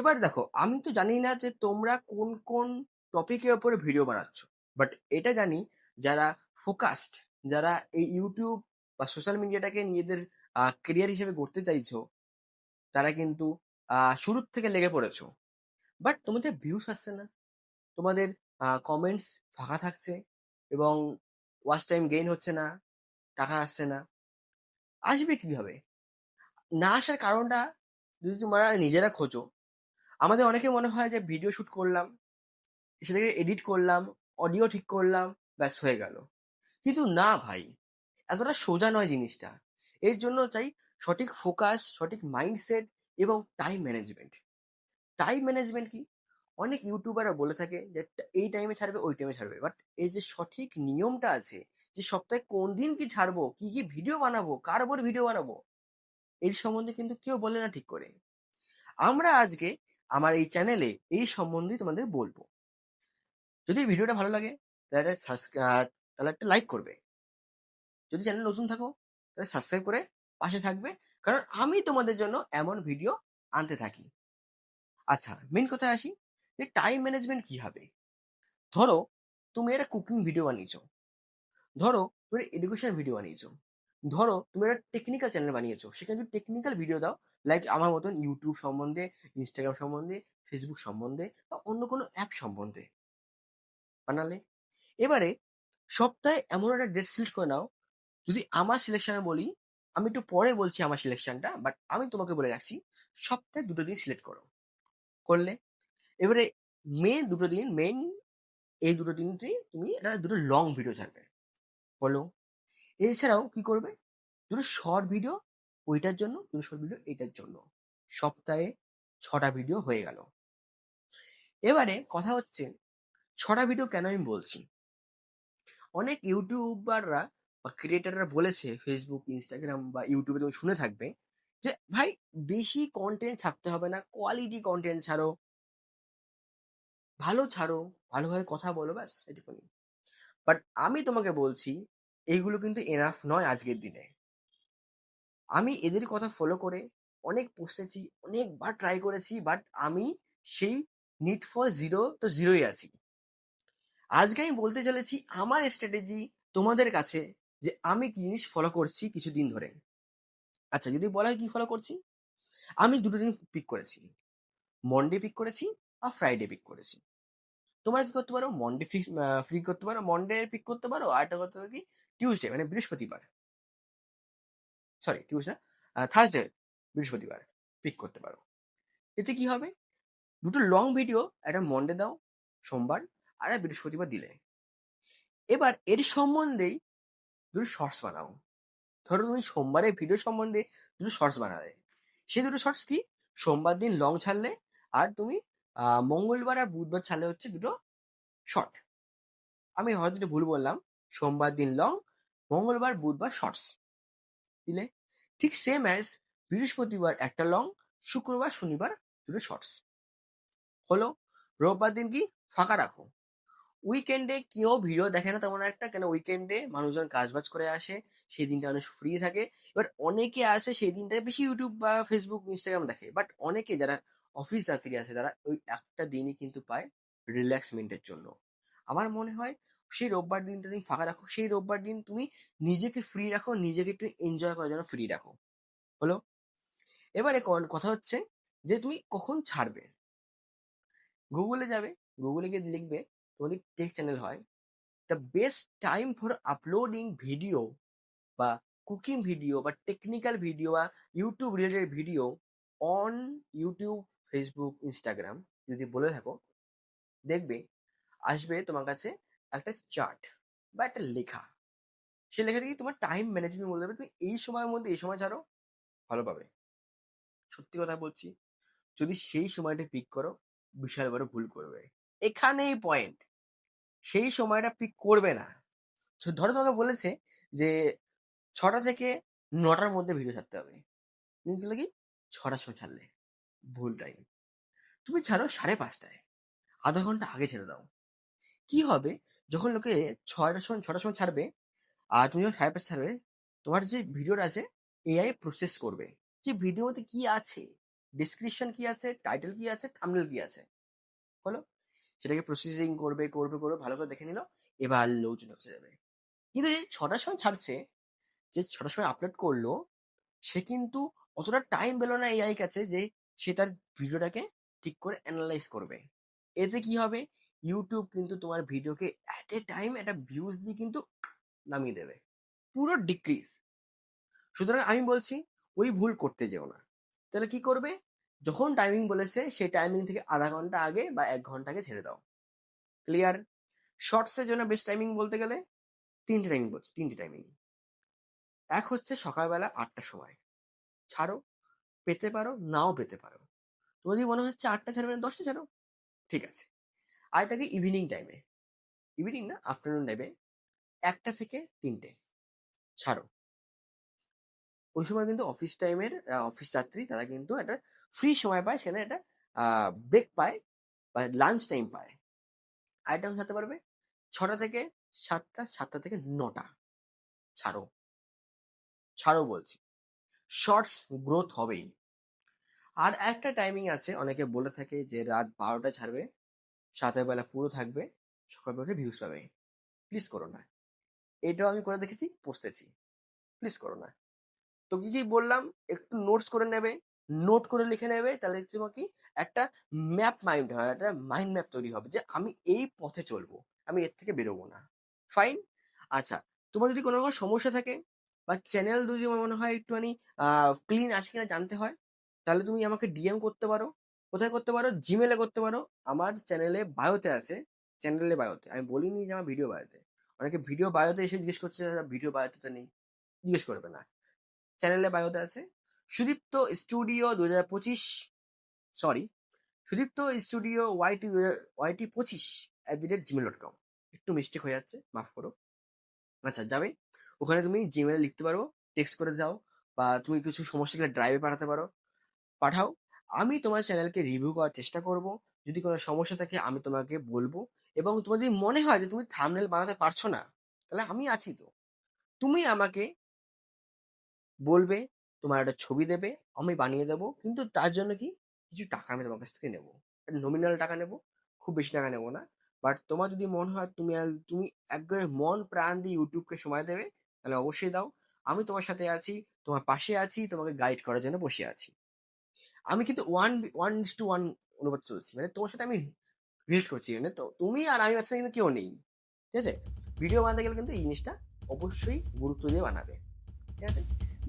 এবার দেখো, আমি তো জানি না যে তোমরা কোন কোন টপিকের ওপরে ভিডিও বানাচ্ছ। বাট এটা জানি যারা ফোকাসড যারা এই ইউটিউব বা সোশ্যাল মিডিয়াটাকে নিজেদের কেরিয়ার হিসেবে গড়তে চাইছো, তারা কিন্তু শুরুর থেকে লেগে পড়েছো। বাট তোমাদের ভিউস আসছে না। তোমাদের কমেন্টস ফাঁকা থাকছে এবং ওয়াচ টাইম গেইন হচ্ছে না, টাকা আসছে না। আসবে কীভাবে? না আসার কারণটা যদি তোমরা নিজেরা খোঁজো আমাদের অনেকে মনে হয় যে ভিডিও শুট করলাম, সেটাকে এডিট করলাম অডিও ঠিক করলাম, ব্যাস হয়ে গেল। কিন্তু না ভাই, এতটা সোজা নয় জিনিসটা। এর জন্য চাই সঠিক ফোকাস সঠিক মাইন্ডসেট এবং টাইম ম্যানেজমেন্ট টাইম ম্যানেজমেন্ট কি? অনেক ইউটিউবাররা বলে থাকে যে এই টাইমে ছাড়বে, ওই টাইমে ছাড়বে। বাট এই যে সঠিক নিয়মটা আছে, যে সপ্তাহে কোন দিন কি ছাড়বো, কি কি ভিডিও বানাবো, কার ভিডিও বানাবো, এর সম্বন্ধে কিন্তু কেউ বলে না ঠিক করে। আমরা আজকে আমার এই চ্যানেলে এই সম্বন্ধে তোমাদের বলব। যদি ভিডিওটা ভালো লাগে, তাহলে তাহলে একটা লাইক করবে। যদি চ্যানেল নতুন থাকো, তাহলে সাবস্ক্রাইব করে পাশে থাকবে। কারণ আমি তোমাদের জন্য এমন ভিডিও আনতে থাকি। আচ্ছা মেন কথায় আসি যে টাইম ম্যানেজমেন্ট কি হবে? ধরো, তুমি একটা কুকিং ভিডিও বানিয়েছো। ধরো, তুমি এডুকেশন ভিডিও বানিয়েছো। ধরো, তুমি একটা টেকনিক্যাল চ্যানেল বানিয়েছো, সেখানে তুমি টেকনিক্যাল ভিডিও দাও লাইক আমার মতন ইউটিউব সম্বন্ধে ইনস্টাগ্রাম সম্বন্ধে ফেসবুক সম্বন্ধে বা অন্য কোনো অ্যাপ সম্বন্ধে বানালে। এবারে সপ্তাহে এমন একটা ডেট সিলেক্ট করে নাও, যদি আমার সিলেকশনে বলি, আমি একটু পরে বলছি আমার সিলেকশনটা বাট আমি তোমাকে বলে রাখছি, সপ্তাহে দুটো দিন সিলেক্ট করো। করলে, এবারে মেন দুটো দিন মেন এই দুটো দিনতেই তুমি একটা দুটো লং ভিডিও ছাড়বে। বলো। এছাড়াও কি করবে? দুটো শর্ট ভিডিও ওইটার জন্য, দুটো শর্ট ভিডিও এটার জন্য। সপ্তাহে ছটা ভিডিও হয়ে গেল। এবারে কথা হচ্ছে, ছটা ভিডিও কেন আমি বলছি? অনেক ইউটিউবাররা বা ক্রিয়েটাররা বলেছে ফেসবুক ইনস্টাগ্রাম বা ইউটিউবে তুমি শুনে থাকবে যে, ভাই, বেশি কন্টেন্ট ছাড়তে হবে না কোয়ালিটি কন্টেন্ট ছাড়ো। ভালো ছাড়ো, ভালোভাবে কথা বলো, ব্যাস, এটুকুনি। বাট আমি তোমাকে বলছি এইগুলো কিন্তু এনাফ নয় আজকের দিনে। আমি এদের কথা ফলো করে অনেক পোস্টেছি অনেকবার ট্রাই করেছি বাট আমি সেই নিট ফর জিরো তো জিরোই আছি। আজকে আমি বলতে চলেছি আমার স্ট্র্যাটেজি তোমাদের কাছে যে আমি কি জিনিস ফলো করছি কিছুদিন ধরে। আচ্ছা যদি বলা হয় কি ফলো করছি? আমি দুটো দিন পিক করেছি। মন্ডে পিক করেছি, আর ফ্রাইডে পিক করেছি। তোমরা কি করতে পারো? মন্ডে ফ্রি করতে পারো। মন্ডে পিক করতে পারো। আর একটা করতে পারো কি? টিউসডে মানে বৃহস্পতিবার। সরি টিউসডে থার্সডে বৃহস্পতিবার পিক করতে পারো। এতে কি হবে? দুটো লং ভিডিও একটা মন্ডে দাও, সোমবার, আর বৃহস্পতিবার দিলে। এবার এর সম্বন্ধেই দুটো শর্টস বানাও। ধরো তুমি সোমবারের ভিডিও সম্বন্ধে দুটো শর্টস বানালে। সেই দুটো শর্টস কি? সোমবার দিন লং ছাড়লে আর তুমি মঙ্গলবার আর বুধবার ছাড়লে হচ্ছে দুটো শর্ট আমি হয়তো একটু ভুল বললাম, সোমবার দিন লং মঙ্গলবার, বুধবার শর্টস দিলে? ঠিক সেম অ্যাজ বৃহস্পতিবার একটা লং শুক্রবার, শনিবার দুটো শর্টস হলো? রোববার দিন কি? ফাঁকা রাখো। উইকেন্ডে কেউ ভিডিও দেখে না তেমন একটা, কেন উইকেন্ডে মানুষজন কাজবাজ করে আসে, সেই দিনটা মানুষ ফ্রি থাকে। এবার অনেকে আসে সেই দিনটায় বেশি ইউটিউব বা ফেসবুক ইনস্টাগ্রাম দেখে বাট অনেকে যারা অফিস যাত্রী আছে, তারা ওই একটা দিনই কিন্তু পায় রিল্যাক্সমেন্টের জন্য। আমার মনে হয় সেই রোববার দিনটা তুমি ফাঁকা রাখো, সেই রোববার দিন তুমি নিজেকে ফ্রি রাখো, নিজেকে একটু এনজয় করার জন্য ফ্রি রাখো। হলো? এবারে কথা হচ্ছে যে তুমি কখন ছাড়বে? গুগলে যাবে গুগলে গিয়ে লিখবে, তোমাদের টেক্সট চ্যানেল হয় the best time for uploading video বা কুকিং ভিডিও বা টেকনিক্যাল ভিডিও বা YouTube related video on YouTube Facebook Instagram যদি বলে থাকো, দেখবে আসবে তোমার কাছে একটা চার্ট বা একটা লেখা। সেই লেখা থেকে তোমার টাইম ম্যানেজমেন্ট বলে দেবে? তুমি এই সময়ের মধ্যে এই সময় ছাড়ো, ভালো পাবে। সত্যি কথা বলছি, যদি সেই সময়টা পিক করো, বিশাল বড় ভুল করবে। এখানেই পয়েন্ট সেই সময়টা পিক করবে না। ধরো তোমাকে বলেছে যে ছটা থেকে নটার মধ্যে ভিডিও ছাড়তে হবে। তুমি কি? ছটার সময় ছাড়লে। ভুল টাইম তুমি ছাড়ো সাড়ে পাঁচটায়। আধা ঘণ্টা আগে ছেড়ে দাও। কি হবে? যখন লোকে ছয়টার সময়, ছটার সময় ছাড়বে, আর তুমি যখন সাড়ে পাঁচ ছাড়বে, তোমার যে ভিডিওটা আছে এআই প্রসেস করবে। যে ভিডিওতে কি আছে? ডিসক্রিপশন কি আছে? টাইটেল কি আছে? থামনেল কি আছে? বলো? সেটাকে প্রসেসিং করবে করবে করবে, ভালো করে দেখে নিল, এবার লোকজন হচ্ছে যাবে। কিন্তু যে ছটার সময় ছাড়ছে, যে ছটার সময় আপলোড করল, সে কিন্তু অতটা টাইম পেল না এআই কাছে যে সে তার ভিডিওটাকে ঠিক করে অ্যানালাইজ করবে। এতে কি হবে? ইউটিউব কিন্তু তোমার ভিডিওকে অ্যাট এ টাইম একটা ভিউজ দিয়ে কিন্তু নামিয়ে দেবে। পুরো ডিক্রিজ সুতরাং আমি বলছি, ওই ভুল করতে যেও না। তাহলে কি করবে? যখন টাইমিং বলেছে, সেই টাইমিং থেকে আধা ঘণ্টা আগে বা এক ঘণ্টা আগে ছেড়ে দাও। ক্লিয়ার শর্টসের জন্য বেস্ট টাইমিং বলতে গেলে, তিনটে টাইমিং বলছি, তিনটে টাইমিং এক হচ্ছে সকালবেলা আটটার সময়। ছাড়ো। পেতে পারো, নাও পেতে পারো। তোমার যদি মনে হচ্ছে আটটা ছাড়বে না, দশটা ছাড়ো, ঠিক আছে। আর এটাকে ইভিনিং টাইমে ইভিনিং না আফটারনুন টাইমে একটা থেকে তিনটে ছাড়ো। ওই সময় কিন্তু অফিস টাইমের অফিস যাত্রী তারা কিন্তু একটা ফ্রি সময় পায়, সেখানে একটা ব্রেক পায় বা লাঞ্চ টাইম পায়। আর আরেকটা ছাড়তে পারবে, ছটা থেকে সাতটা সাতটা থেকে নটা ছাড়ো। ছাড়ো বলছি। শর্টস গ্রোথ হবেই। আর একটা টাইমিং আছে, অনেকে বলে থাকে যে রাত বারোটা ছাড়বে, সাতের বেলা পুরো থাকবে, সকালবেলা ভিউজ পাবে। প্লিজ করো না। এটাও আমি করে দেখেছি পৌঁছতেছি প্লিজ করো না। তো কি কি বললাম? একটু নোটস করে নেবে নোট করে লিখে নেবে, তাহলে তোমার কি? একটা ম্যাপ মাইন্ড হয়, একটা মাইন্ড ম্যাপ তৈরি হবে যে আমি এই পথে চলবো, আমি এর থেকে বেরোবো না। ফাইন আচ্ছা তোমার যদি কোনো রকম সমস্যা থাকে বা চ্যানেল যদি মনে হয় একটুখানি ক্লিন আছে কিনা জানতে হয় তাহলে তুমি আমাকে ডিএম করতে পারো। কোথায় করতে পারো? জিমেলে করতে পারো। আমার চ্যানেলে বায়োতে আছে। চ্যানেলে বায়োতে আমি বলিনি যে আমার ভিডিও বায়োতে অনেকে ভিডিও বায়োতে এসে জিজ্ঞেস করছে ভিডিও বায়োতে তো নেই। জিজ্ঞেস করবে না। চ্যানেলে বায়োতে আছে। সুদীপ্ত স্টুডিও দু হাজার পঁচিশ sorry Sudipta studio YT YT পঁচিশ at the rate Gmail dot com একটু মিস্টেক হয়ে যাচ্ছে, মাফ করো। আচ্ছা যাবে। ওখানে তুমি জিমেলে লিখতে পারো টেক্সট করে দাও বা তুমি কিছু সমস্যা গেলে ড্রাইভে পাঠাতে পারো। পাঠাও। আমি তোমার চ্যানেলকে রিভিউ করার চেষ্টা করব। যদি কোনো সমস্যা থাকে, আমি তোমাকে বলব। এবং তোমার যদি মনে হয় যে তুমি থামনেল বানাতে পারছ না, তাহলে আমি আছি তো। তুমি আমাকে বলবে, তোমার একটা ছবি দেবে, আমি বানিয়ে দেবো। কিন্তু তার জন্য কি? কিছু টাকা আমি তোমার কাছ থেকে নেব। নমিনাল টাকা নেব। খুব বেশি টাকা নেব না। বাট তোমার যদি মন হয়, তুমি তুমি একবারে মন প্রাণ দিয়ে ইউটিউবকে সময় দেবে, তাহলে অবশ্যই দাও। আমি তোমার সাথে আছি, তোমার পাশে আছি, তোমাকে গাইড করার জন্য বসে আছি। আমি কিন্তু ওয়ান ওয়ান টু ওয়ান অনুবাদ চলছি। মানে তোমার সাথে আমি রিলেট করছি মানে তো তুমি আর আমি মাঝখানে কিন্তু কেউ নেই। ঠিক আছে? ভিডিও বানাতে গেলে কিন্তু এই জিনিসটা অবশ্যই গুরুত্ব দিয়ে বানাবে। ঠিক আছে?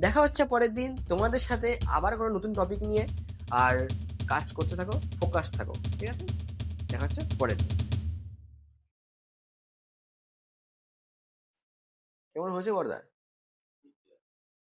দেখা হচ্ছে পরের দিন। তোমাদের সাথে আবার কোনো নতুন টপিক নিয়ে আর কাজ করতে থাকো ফোকাস থাকো। ঠিক আছে? দেখা হচ্ছে পরের দিন। কেমন হয়েছে বর্দা?